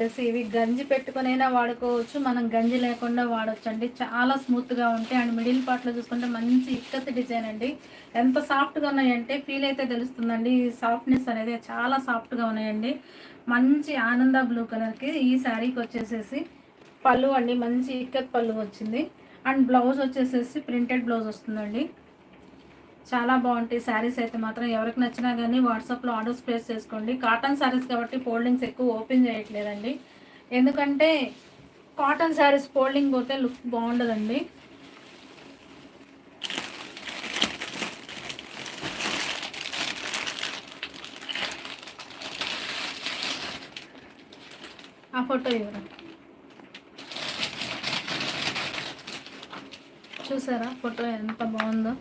వచ్చేసి ఇవి గంజి పెట్టుకునైనా వాడుకోవచ్చు మనం గంజి లేకుండా వాడచ్చు అండి చాలా స్మూత్గా ఉంటాయి. అండ్ మిడిల్ పార్ట్లో చూసుకుంటే మంచి ఇక్కత్ డిజైన్ అండి. ఎంత సాఫ్ట్గా ఉన్నాయంటే ఫీల్ అయితే తెలుస్తుందండి. ఈ సాఫ్ట్నెస్ అనేది చాలా సాఫ్ట్గా ఉన్నాయండి. మంచి ఆనంద బ్లూ కలర్కి ఈ శారీకి వచ్చేసేసి పళ్ళు అండి. మంచి ఇక్కత్ పళ్ళు వచ్చింది. అండ్ బ్లౌజ్ వచ్చేసేసి ప్రింటెడ్ బ్లౌజ్ వస్తుందండి. చాలా బాగుంటాయి. శారీస్ అయితే మాత్రం ఎవరికి నచ్చినా కానీ వాట్సాప్లో ఆర్డర్స్ ప్లేస్ చేసుకోండి. కాటన్ శారీస్ కాబట్టి ఫోల్డింగ్స్ ఎక్కువ ఓపెన్ చేయట్లేదండి. ఎందుకంటే కాటన్ శారీస్ ఫోల్డింగ్ పోతే లుక్ బాగుండదండి. ఆ ఫోటో ఇవ్వరా? చూసారా? ఫోటో ఎంత బాగుందో?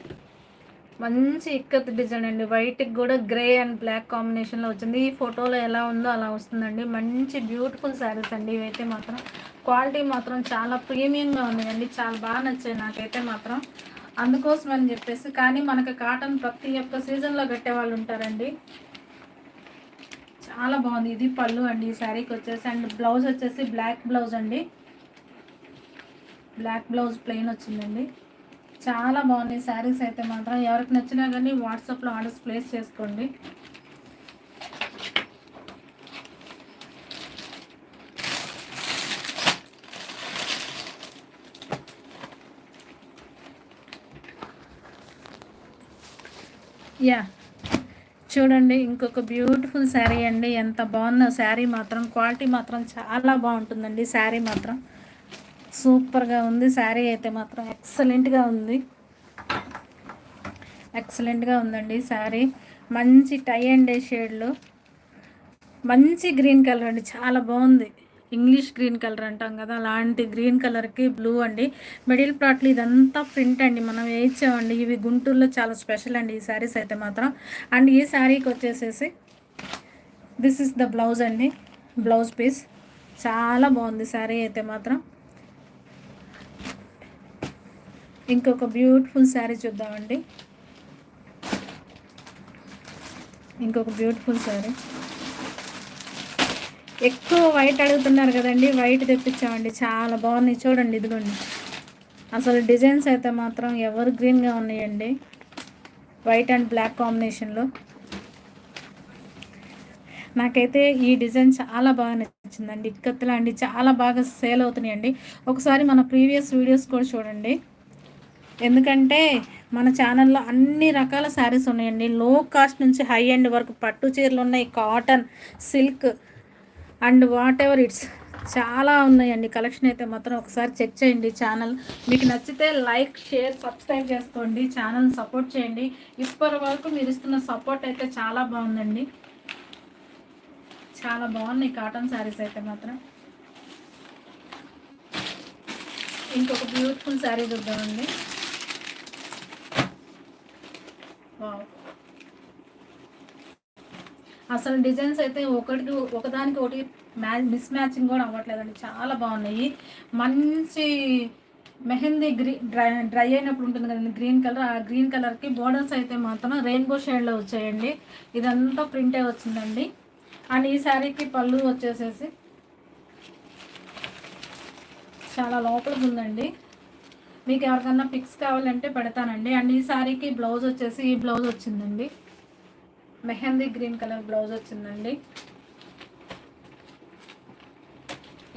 మంచి ఇక్కత్ డిజైన్ అండి. వైట్కి కూడా గ్రే అండ్ బ్లాక్ కాంబినేషన్లో వచ్చింది. ఈ ఫోటోలో ఎలా ఉందో అలా వస్తుందండి. మంచి బ్యూటిఫుల్ శారీస్ అండి. ఇవైతే మాత్రం క్వాలిటీ మాత్రం చాలా ప్రీమియంగా ఉన్నాయండి. చాలా బాగా నచ్చాయి నాకైతే మాత్రం. అందుకోసం అని చెప్పేసి కానీ మనకు కాటన్ ప్రతి ఒక్క సీజన్లో కట్టే వాళ్ళు ఉంటారండి. చాలా బాగుంది. ఇది పళ్ళు అండి. ఈ శారీకి వచ్చేసి అండ్ బ్లౌజ్ వచ్చేసి బ్లాక్ బ్లౌజ్ అండి. బ్లాక్ బ్లౌజ్ ప్లెయిన్ వచ్చిందండి. చాలా బాగున్నాయి. శారీస్ అయితే మాత్రం ఎవరికి నచ్చినా కానీ వాట్సాప్లో ఆర్డర్స్ ప్లేస్ చేసుకోండి. యా చూడండి ఇంకొక బ్యూటిఫుల్ శారీ అండి. ఎంత బాగుందో శారీ మాత్రం క్వాలిటీ మాత్రం చాలా బాగుంటుందండి. శారీ మాత్రం. సూపర్గా ఉంది. శారీ అయితే మాత్రం ఎక్సలెంట్గా ఉంది. ఎక్సలెంట్గా ఉందండి శారీ. మంచి టై అండ్ షేడ్లో. మంచి గ్రీన్ కలర్ అండి. చాలా బాగుంది. ఇంగ్లీష్ గ్రీన్ కలర్ అంటాం కదా అలాంటి గ్రీన్ కలర్కి బ్లూ అండి. మిడిల్ ప్లాట్లు ఇదంతా ప్రింట్ అండి. మనం వేయించామండి. ఇవి గుంటూరులో చాలా స్పెషల్ అండి ఈ శారీస్ అయితే మాత్రం. అండ్ ఈ శారీకి వచ్చేసేసి దిస్ ఇస్ ద బ్లౌజ్ అండి. Blouse piece. చాలా బాగుంది శారీ అయితే మాత్రం. ఇంకొక బ్యూటిఫుల్ శారీ చూద్దామండి. ఇంకొక బ్యూటిఫుల్ శారీ. ఎక్కువ వైట్ అడుగుతున్నారు కదండి వైట్ తెప్పించామండి. చాలా బాగున్నాయి చూడండి ఇదిగోండి. అసలు డిజైన్స్ అయితే మాత్రం ఎవర్ గ్రీన్గా ఉన్నాయండి. వైట్ అండ్ బ్లాక్ కాంబినేషన్లో. నాకైతే ఈ డిజైన్ చాలా బాగా నచ్చిందండి. ఇక్కత్తులా అండి చాలా బాగా సేల్ అవుతున్నాయండి. ఒకసారి మన ప్రీవియస్ వీడియోస్ కూడా చూడండి. ఎందుకంటే మన ఛానల్లో అన్ని రకాల శారీస్ ఉన్నాయండి. లో కాస్ట్ నుంచి హై ఎండ్ వరకు పట్టు చీరలు ఉన్నాయి cotton silk and whatever it's చాలా ఉన్నాయండి. కలెక్షన్ అయితే మాత్రం ఒకసారి చెక్ చేయండి ఛానల్. మీకు నచ్చితే లైక్ షేర్ సబ్స్క్రైబ్ చేసుకోండి. ఛానల్ సపోర్ట్ చేయండి. ఇప్పటి వరకు మీరు ఇస్తున్న సపోర్ట్ అయితే చాలా బాగుందండి. చాలా బాగున్నాయి కాటన్ శారీస్ అయితే మాత్రం. ఇంకొక బ్యూటిఫుల్ శారీ చూద్దామండి వావ్ అసలు డిజైన్స్ అయితే ఒకటి ఒకదానికి ఒకటి మ్యాచ్ మిస్ మ్యాచింగ్ కూడా అవ్వట్లేదండి. చాలా బాగున్నాయి. మంచి మెహందీ గ్రీన్ డ్రై డ్రై అయినప్పుడు ఉంటుంది కదండి. గ్రీన్ కలర్ ఆ గ్రీన్ కలర్కి బోర్డర్స్ అయితే మాత్రం రెయిన్బో షేడ్లో వచ్చాయండి. ఇదంతా ప్రింటే వచ్చిందండి. అండ్ ఈ శారీకి పళ్ళు వచ్చేసేసి చాలా లోపలికి ఉందండి. మీకు ఎవరికన్నా పిక్స్ కావాలంటే పెడతానండి. అండ్ ఈ సారీకి బ్లౌజ్ వచ్చేసి ఈ బ్లౌజ్ వచ్చిందండి. మెహందీ గ్రీన్ కలర్ బ్లౌజ్ వచ్చిందండి.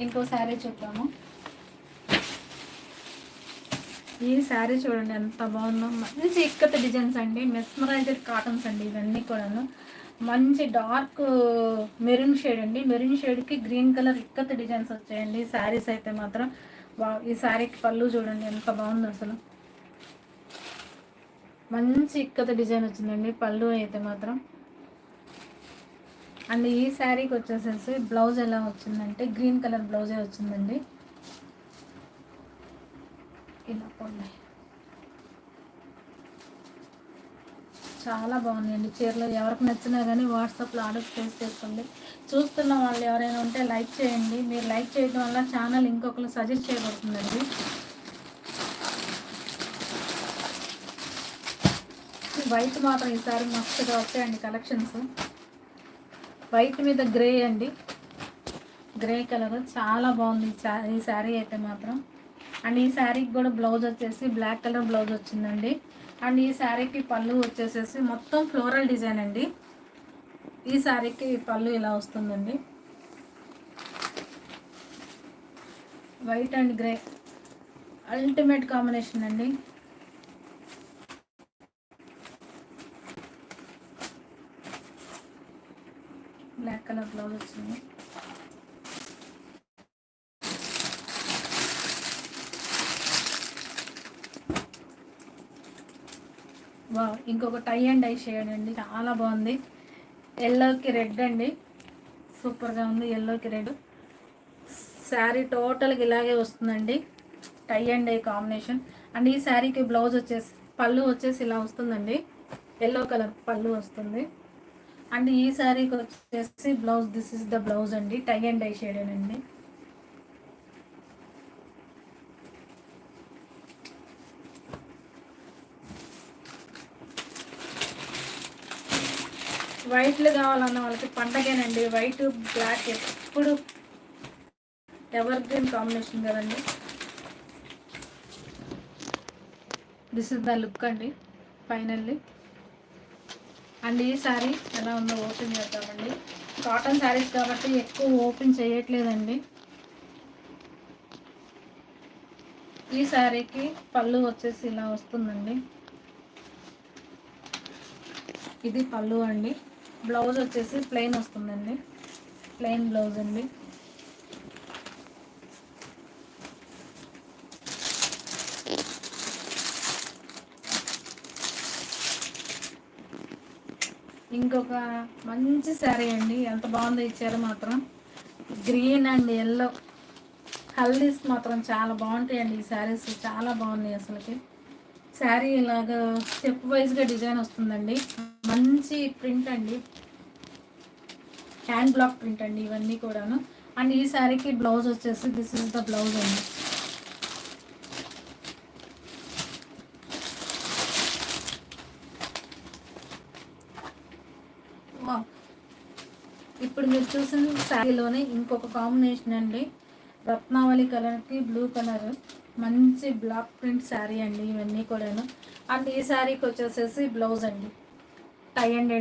ఇంకో శారీ చూద్దాము. ఈ శారీ చూడండి ఎంత బాగుందో. మంచి ఇక్కత డిజైన్స్ అండి. మెస్మరైజ్డ్ కాటన్స్ అండి ఇవన్నీ కూడాను. మంచి డార్క్ మెరూన్ షేడ్ అండి. మెరూన్ షేడ్కి గ్రీన్ కలర్ ఇక్కత డిజైన్స్ వచ్చాయండి. శారీస్ అయితే మాత్రం వా ఈ శారీకి పళ్ళు చూడండి ఎంత బాగుంది అసలు. మంచి ఇక్కత డిజైన్ వచ్చిందండి పళ్ళు అయితే మాత్రం. అండ్ ఈ శారీకి వచ్చేసేసి బ్లౌజ్ ఎలా వచ్చిందంటే గ్రీన్ కలర్ బ్లౌజే వచ్చిందండి. ఇలా పోండి. చాలా బాగుందండి చీరలు. ఎవరికి నచ్చినా కానీ వాట్సాప్లో ఆర్డర్ ప్లేస్ చేసుకోండి చూస్తున్న వాళ్ళు ఎవరైనా ఉంటే లైక్ చేయండి. మీరు లైక్ చేయడం వల్ల ఛానల్ ఇంకొకరు సజెస్ట్ చేయబడుతుందండి. వైట్ మాత్రం ఈసారి మస్తుగా వచ్చాయండి కలెక్షన్స్. వైట్ మీద గ్రే అండి. Grey colour. చాలా బాగుంది ఈ ఈ శారీ అయితే మాత్రం. అండ్ ఈ శారీకి కూడా బ్లౌజ్ వచ్చేసి బ్లాక్ కలర్ బ్లౌజ్ వచ్చిందండి. అండ్ ఈ శారీకి పళ్ళు వచ్చేసేసి మొత్తం ఫ్లోరల్ డిజైన్ అండి. ఈ శారీకి పళ్ళు ఇలా వస్తుందండి. White and grey ultimate combination అండి. బ్లాక్ కలర్ బ్లౌజ్ వచ్చింది. వా ఇంకొక టై అండ్ ఐ షేడ్ అండి. చాలా బాగుంది. ఎల్లోకి రెడ్ అండి. సూపర్గా ఉంది ఎల్లోకి రెడ్ శారీ టోటల్గా ఇలాగే వస్తుందండి. Tie and dye combination and ఈ శారీకి బ్లౌజ్ వచ్చేసి పళ్ళు వచ్చేసి ఇలా వస్తుందండి. ఎల్లో కలర్ పళ్ళు వస్తుంది. అండ్ ఈ శారీకి వచ్చేసి blouse this is the blouse అండి. టై అండ్ డై షేడ్ వైట్లు కావాలన్న వాళ్ళకి పండగేనండి. వైట్ బ్లాక్ ఎప్పుడు ఎవర్ గ్రీన్ కాంబినేషన్ కదండి. దిస్ ఇస్ ద లుక్ అండి ఫైనల్లీ అండ్ ఈ శారీ ఎలా ఉందో ఓపెన్ చేద్దామండి. కాటన్ శారీస్ కాబట్టి ఎక్కువ ఓపెన్ చేయట్లేదండి. ఈ శారీకి పళ్ళు వచ్చేసి ఇలా వస్తుందండి. ఇది పళ్ళు అండి. బ్లౌజ్ వచ్చేసి ప్లెయిన్ వస్తుందండి. ప్లెయిన్ బ్లౌజ్ అండి. ఇంకొక మంచి శారీ అండి. ఎంత బాగుందో ఇచ్చారు మాత్రం. గ్రీన్ అండ్ ఎల్లో హల్దీస్ మాత్రం చాలా బాగుంటాయండి ఈ శారీస్. చాలా బాగున్నాయి అసలుకి. శారీ ఇలాగా స్టెప్ వైజ్గా డిజైన్ వస్తుందండి. మంచి ప్రింట్ అండి. హ్యాండ్ బ్లాక్ ప్రింట్ అండి ఇవన్నీ కూడాను. అండ్ ఈ శారీకి బ్లౌజ్ వచ్చేసి దిస్ ఇస్ ద బ్లౌజ్ అండి. ఇప్పుడు మీరు చూసిన శారీలోనే ఇంకొక కాంబినేషన్ అండి. రత్నావళి కలర్కి బ్లూ కలర్ మంచి బ్లాక్ ప్రింట్ శారీ అండి ఇవన్నీ కూడాను. అండ్ ఈ శారీకి వచ్చేసేసి బ్లౌజ్ అండి. టై అండ్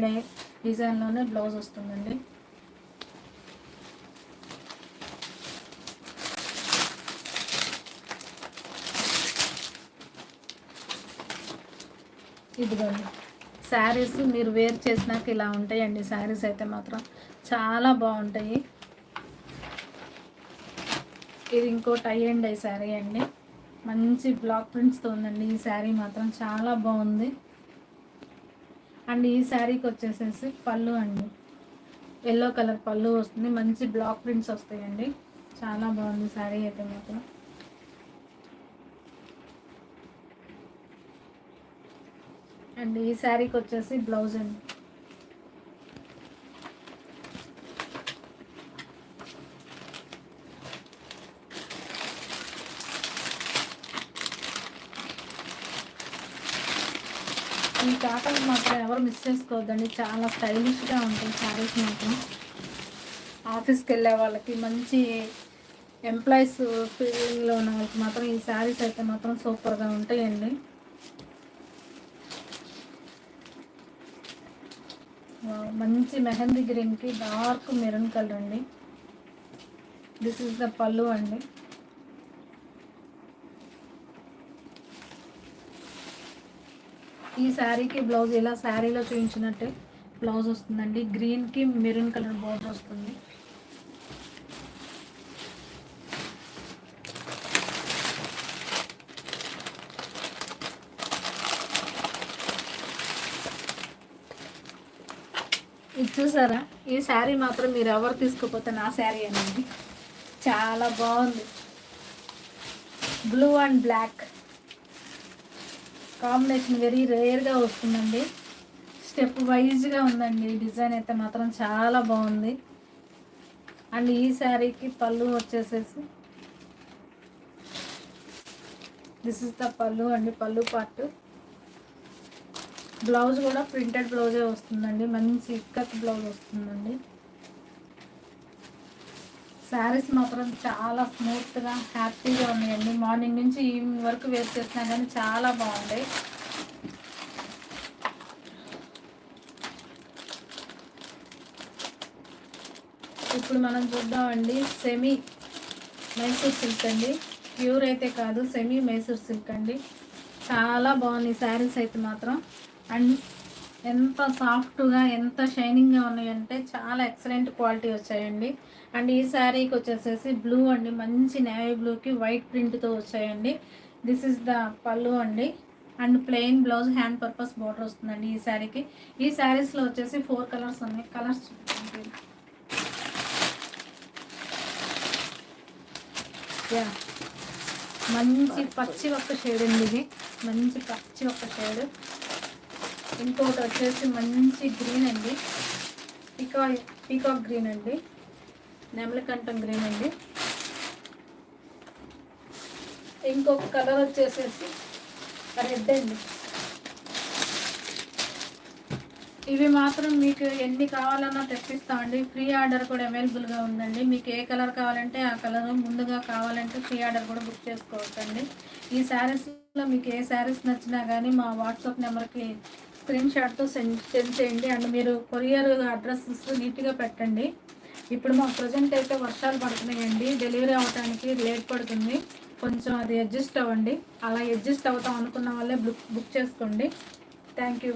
డిజైన్లోనే బ్లౌజ్ వస్తుందండి. ఇదిగోండి. శారీస్ మీరు వేర్ చేసినాక ఇలా ఉంటాయండి. శారీస్ అయితే మాత్రం చాలా బాగుంటాయి. ఇది ఇంకో టై అండ్ డై శారీ అండి. మంచి బ్లాక్ ప్రింట్స్తో ఉందండి. ఈ శారీ మాత్రం చాలా బాగుంది. అండ్ ఈ శారీకి వచ్చేసేసి పళ్ళు అండి. ఎల్లో కలర్ పళ్ళు వస్తుంది. మంచి బ్లాక్ ప్రింట్స్ వస్తాయండి. చాలా బాగుంది శారీ అయితే మాత్రం. అండ్ ఈ శారీకి వచ్చేసి బ్లౌజ్ అండి. ఈ కాటన్ మాత్రం ఎవరు మిస్ చేసుకోవద్దండి. చాలా స్టైలిష్గా ఉంటాయి శారీస్ మాత్రం. ఆఫీస్కి వెళ్ళే వాళ్ళకి మంచి ఎంప్లాయీస్ ఫీలింగ్లో ఉన్న వాళ్ళకి మాత్రం ఈ శారీస్ అయితే మాత్రం సూపర్గా ఉంటాయండి. మంచి మెహందీ గ్రీన్కి డార్క్ మెరూన్ కలర్ అండి. దిస్ ఇస్ ద పళ్ళు అండి. ఈ శారీకి బ్లౌజ్ ఇలా శారీలో చూపించినట్టే బ్లౌజ్ వస్తుందండి. గ్రీన్కి మెరూన్ కలర్ బోర్డర్ వస్తుంది. ఇది చూసారా? ఈ శారీ మాత్రం మీరు ఎవరు తీసుకుపోతే నా శారీ అనేది చాలా బాగుంది. Blue and black combination very రేర్గా వస్తుందండి. స్టెప్ వైజ్గా ఉందండి. డిజైన్ అయితే మాత్రం చాలా బాగుంది. అండ్ ఈ శారీకి పళ్ళు వచ్చేసేసి దిస్ ఇస్ ద పళ్ళు అండి. పళ్ళు పార్ట్ బ్లౌజ్ కూడా ప్రింటెడ్ బ్లౌజే వస్తుందండి. మంచి ఇక్కత్ బ్లౌజ్ వస్తుందండి. శారీస్ మాత్రం చాలా స్మూత్గా హ్యాపీగా ఉన్నాయండి. మార్నింగ్ నుంచి ఈవినింగ్ వరకు వేర్ చేసినా కానీ చాలా బాగుంది ఇప్పుడు మనం చూద్దామండి. సెమీ మైసూర్ సిల్క్ అండి. ప్యూర్ అయితే కాదు సెమీ మైసూర్ సిల్క్ అండి. చాలా బాగున్నాయి శారీస్ అయితే మాత్రం. అండ్ ఎంత సాఫ్ట్గా ఎంత షైనింగ్గా ఉన్నాయంటే చాలా ఎక్సలెంట్ క్వాలిటీ వచ్చాయండి. అండ్ ఈ శారీకి వచ్చేసేసి బ్లూ అండి మంచి నేవీ బ్లూకి వైట్ ప్రింట్తో వచ్చాయండి. దిస్ ఇస్ ద పళ్ళు అండి. And plain blouse hand purpose border వస్తుందండి ఈ శారీకి. ఈ శారీస్లో వచ్చేసి ఫోర్ కలర్స్ ఉన్నాయి. కలర్స్ యా మంచి పచ్చి ఒక్క షేడ్ అండి ఇది. మంచి పచ్చి ఒక్క షేడ్ ఇంకొకటి వచ్చేసి మంచి గ్రీన్ అండి. పీకా పీకాక్ గ్రీన్ అండి. నెమలికంఠం గ్రీన్ అండి. ఇంకొక కలర్ వచ్చేసేసి రెడ్ అండి. ఇవి మాత్రం మీకు ఎన్ని కావాలన్నా తెప్పిస్తామండి ఫ్రీ ఆర్డర్ కూడా అవైలబుల్గా ఉందండి. మీకు ఏ కలర్ కావాలంటే ఆ కలర్ ముందుగా కావాలంటే ఫ్రీ ఆర్డర్ కూడా బుక్ చేసుకోవచ్చండి. ఈ శారీస్లో మీకు ఏ శారీస్ నచ్చినా కానీ మా వాట్సాప్ నెంబర్కి స్క్రీన్ షాట్తో సెండ్ సెండ్ చేయండి. అండ్ మీరు కొరియర్ అడ్రస్ నీట్గా పెట్టండి. ఇప్పుడు మాకు ప్రజెంట్ అయితే వర్షాలు పడుతున్నాయండి. డెలివరీ అవ్వడానికి లేట్ పడుతుంది. కొంచెం అది అడ్జస్ట్ అవ్వండి. అలా అడ్జస్ట్ అవుతాం అనుకున్న వాళ్ళే బుక్ బుక్ చేసుకోండి. Thank you.